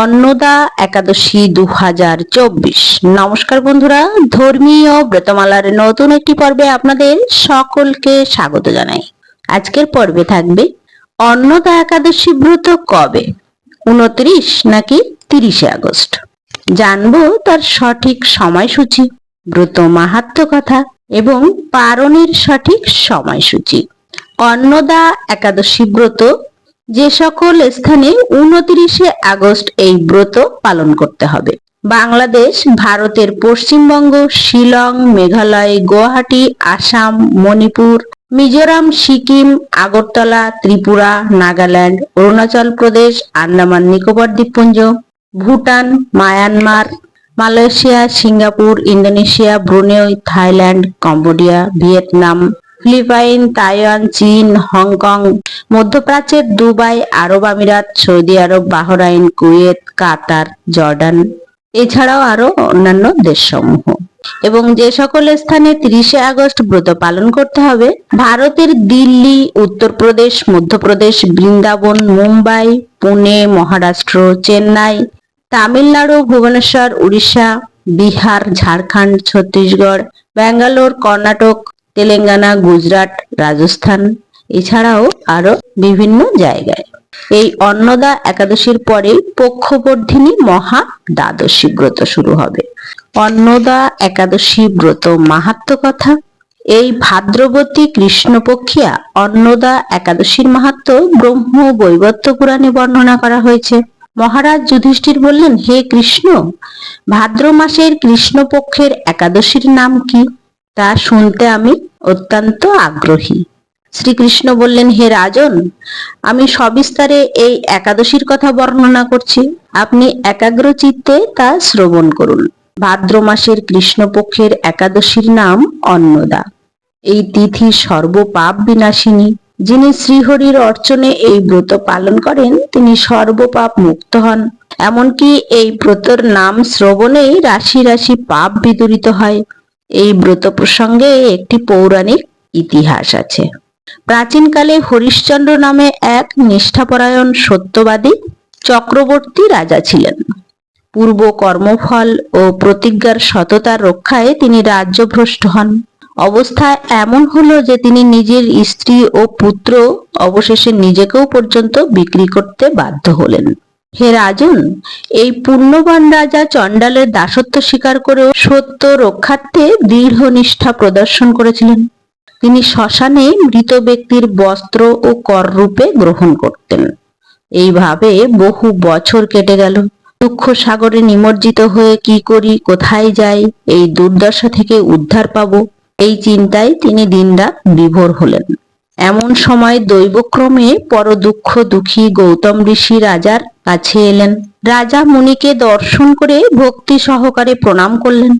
অন্নদা একাদশী দু হাজার চব্বিশ। নমস্কার বন্ধুরা, ধর্মীয় ব্রতমালার নতুন একটি পর্বে আপনাদের সকলকে স্বাগত জানাই। আজকের পর্বে থাকবে, অন্নদা একাদশী ব্রত কবে? উনত্রিশ নাকি তিরিশে আগস্ট? জানব তার সঠিক সময়সূচি, ব্রত মাহাত্ম কথা এবং পারণের সঠিক সময়সূচি। অন্নদা একাদশী ব্রত যে সকল স্থানে উনত্রিশে আগস্ট এই ব্রত পালন করতে হবে। বাংলাদেশ, ভারতের পশ্চিমবঙ্গ, শিলং, মেঘালয়, গুয়াহাটি, আসাম, মণিপুর, মিজোরাম, সিকিম, আগরতলা, ত্রিপুরা, নাগাল্যান্ড, অরুণাচল প্রদেশ, আন্দামান, নিকোবর দ্বীপপুঞ্জ, Bhutan, Myanmar, Malaysia, Singapore, Indonesia, Brunei, Thailand, Cambodia, Vietnam Philippine, Taiwan, চীন, হংকং, মধ্যপ্রাচ্যের দুবাই, আরব আমিরাত, Saudi Arab, Bahrain, Kuwait, Qatar, Jordan. এছাড়াও আরও অন্যান্য দেশসমূহ। এবং যে সকল স্থানে তিরিশে আগস্ট ব্রত পালন করতে হবে, ভারতের দিল্লি, উত্তরপ্রদেশ, মধ্যপ্রদেশ, বৃন্দাবন, মুম্বাই, পুনে, মহারাষ্ট্র, চেন্নাই, তামিলনাড়ু, ভুবনেশ্বর, উড়িষ্যা, বিহার, ঝাড়খণ্ড, ছত্তিশগড়, ব্যাঙ্গালোর, কর্ণাটক তেলেঙ্গানা, গুজরাট, রাজস্থান, এছাড়াও আরও বিভিন্ন জায়গায়। এই অন্নদা একাদশীর পরে পক্ষবর্ধিনী মহা দ্বাদশী ব্রত শুরু হবে। অন্নদা একাদশী ব্রত মাহাত্ম কথা। এই ভাদ্রবতী কৃষ্ণপক্ষিয়া অন্নদা একাদশীর মাহাত্ম ব্রহ্ম বৈবত্য পুরাণে বর্ণনা করা হয়েছে। মহারাজ যুধিষ্ঠির বললেন, হে কৃষ্ণ ভাদ্র মাসের কৃষ্ণপক্ষের একাদশীর নাম কি? তা শুনতে আমি অত্যন্ত আগ্রহী। শ্রীকৃষ্ণ বললেন, হে রাজন, আমি সবিস্তারে এই একাদশীর কথা বর্ণনা করছি। আপনি একাগ্র চিত্তে তা শ্রবণ করুন। ভাদ্র মাসের কৃষ্ণপক্ষের একাদশীর নাম অন্নদা। এই তিথি সর্বপাপ বিনাশিনী। যিনি শ্রীহরির অর্চনে এই ব্রত পালন করেন, তিনি সর্বপাপ মুক্ত হন। এমনকি এই ব্রতর নাম শ্রবণেই রাশি রাশি পাপ বিদূরিত হয়। এই ব্রত প্রসঙ্গে একটি পৌরাণিক ইতিহাস আছে। প্রাচীনকালে হরিশ্চন্দ্র নামে এক নিষ্ঠাপরায়ণ সত্যবাদী চক্রবর্তী রাজা ছিলেন। পূর্ব কর্মফল ও প্রতিজ্ঞার সততার রক্ষায় তিনি রাজ্যভ্রষ্ট হন। অবস্থা এমন হলো যে তিনি নিজের স্ত্রী ও পুত্র অবশেষে নিজেকেও পর্যন্ত বিক্রি করতে বাধ্য হলেন। হে রাজন, এই পুণ্যবান রাজা চণ্ডালের দাসত্ব স্বীকার করেও সত্য রক্ষার্থে দৃঢ় নিষ্ঠা প্রদর্শন করেছিলেন। তিনি শ্মশানে মৃত ব্যক্তির বস্ত্র ও কর রূপে গ্রহণ করতেন। এইভাবে বহু বছর কেটে গেল। দুঃখ সাগরে নিমজ্জিত হয়ে কি করি, কোথায় যাই, এই দুর্দশা থেকে উদ্ধার পাব, এই চিন্তায় তিনি দিনরাত বিভোর হলেন। এমন সময় দৈবক্রমে পর দুঃখ দুঃখী গৌতম ঋষি রাজার কাছে এলেন। রাজা মুনিকে দর্শন করে ভক্তি সহকারে প্রণাম করলেন।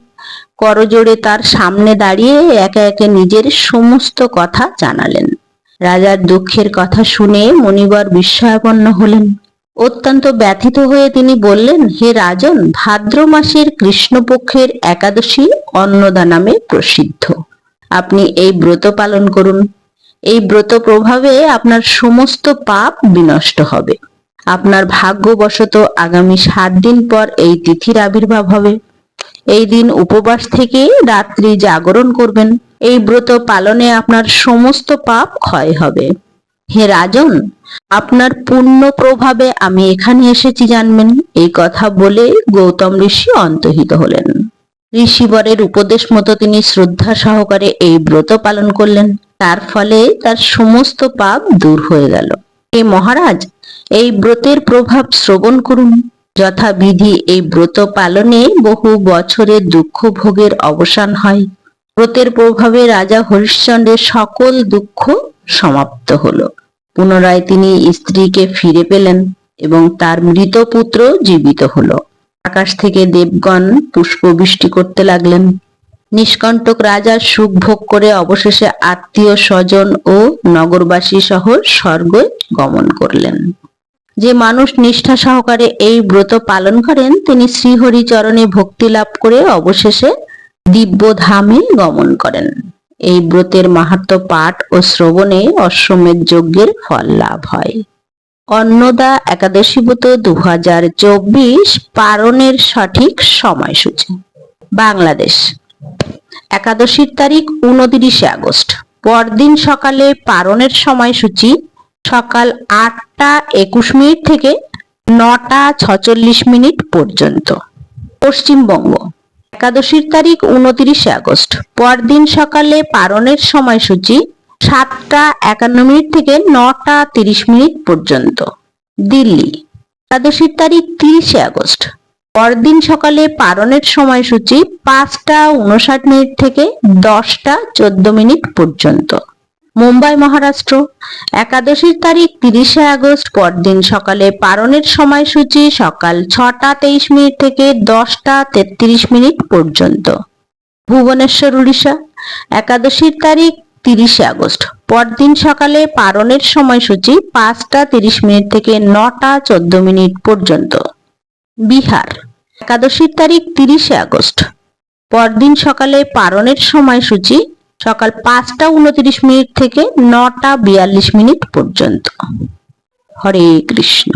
করজোড়ে তার সামনে দাঁড়িয়ে একে একে নিজের সমস্ত কথা জানালেন। রাজার দুঃখের কথা শুনে মণিবর বিস্ময়াপন্ন হলেন। অত্যন্ত ব্যথিত হয়ে তিনি বললেন, হে রাজন, ভাদ্র মাসের কৃষ্ণপক্ষের একাদশী অন্নদা নামে প্রসিদ্ধ। আপনি এই ব্রত পালন করুন। এই ব্রত প্রভাবে আপনার সমস্ত পাপ বিনষ্ট হবে। আপনার ভাগ্যবশত আগামী সাত দিন পর এই তিথির আবির্ভাব হবে। এই দিন উপবাস থেকে রাত্রি জাগরণ করবেন। এই ব্রত পালনে আপনার সমস্ত পাপ ক্ষয় হবে। হে রাজন, আপনার পুণ্য প্রভাবে আমি এখানে এসেছি জানবেন। এই কথা বলে গৌতম ঋষি অন্তহিত হলেন। ঋষিবরের উপদেশ মতো তিনি শ্রদ্ধা সহকারে এই ব্রত পালন করলেন। তার ফলে তার সমস্ত পাপ দূর হয়ে গেল। হে মহারাজ, এই ব্রতের প্রভাব শ্রবণ করুন। যথাবিধি এই ব্রত পালনে বহু বছরের দুঃখ ভোগের অবসান হয়। ব্রতের প্রভাবে রাজা হরিশ্চন্দ্রের সকল দুঃখ সমাপ্ত হলো। পুনরায় তিনি স্ত্রীকে ফিরে পেলেন এবং তার মৃত পুত্র জীবিত হলো। আকাশ থেকে দেবগণ পুষ্পবৃষ্টি করতে লাগলেন। নিষ্কণ্টক রাজার সুখ ভোগ করে অবশেষে আত্মীয় স্বজন ও নগরবাসী সহ স্বর্গে গমন করলেন। যে মানুষ নিষ্ঠা সহকারে এই ব্রত পালন করেন, তিনি শ্রীহরি চরণে ভক্তি লাভ করে অবশেষে দিব্য ধামে গমন করেন। এই ব্রতের মাহাত্ম পাঠ ও শ্রবণে অশ্বমেধ যজ্ঞের ফল লাভ হয়। অন্নদা একাদশী ব্রত দু পালনের সঠিক সময়সূচি। বাংলাদেশ একাদশীর তারিখ উনতিরিশে আগস্ট। পরদিন সকালে পালনের সময়সূচি সকাল আটটা একুশ মিনিট থেকে নটা ছচল্লিশ মিনিট পর্যন্ত। পশ্চিমবঙ্গ। একাদশীর তারিখ উনতিরিশে আগস্ট। পরদিন সকালে পালনের সময়সূচি সাতটা একান্ন মিনিট থেকে নটা তিরিশ মিনিট পর্যন্ত। দিল্লি। একাদশীর তারিখ তিরিশে আগস্ট। পরদিন সকালে পালনের সময়সূচি পাঁচটা উনষাট মিনিট থেকে দশটা চোদ্দ মিনিট পর্যন্ত। মুম্বাই মহারাষ্ট্র, একাদশীর তারিখ তিরিশে আগস্ট পরদিন সকালে পালনের সময়সূচি সকাল ছটা তেইশ মিনিট থেকে দশটা তেত্রিশ মিনিট পর্যন্ত। ভুবনেশ্বর, উড়িষ্যা, একাদশীর তারিখ তিরিশে আগস্ট। পরদিন সকালে পালনের সময়সূচি পাঁচটা তিরিশ মিনিট থেকে নটা চোদ্দ মিনিট পর্যন্ত। বিহার, একাদশীর তারিখ তিরিশে আগস্ট। পরদিন সকালে পারণের সময়সূচি সকাল পাঁচটা উনত্রিশ মিনিট থেকে নটা বিয়াল্লিশ মিনিট পর্যন্ত। হরে কৃষ্ণ।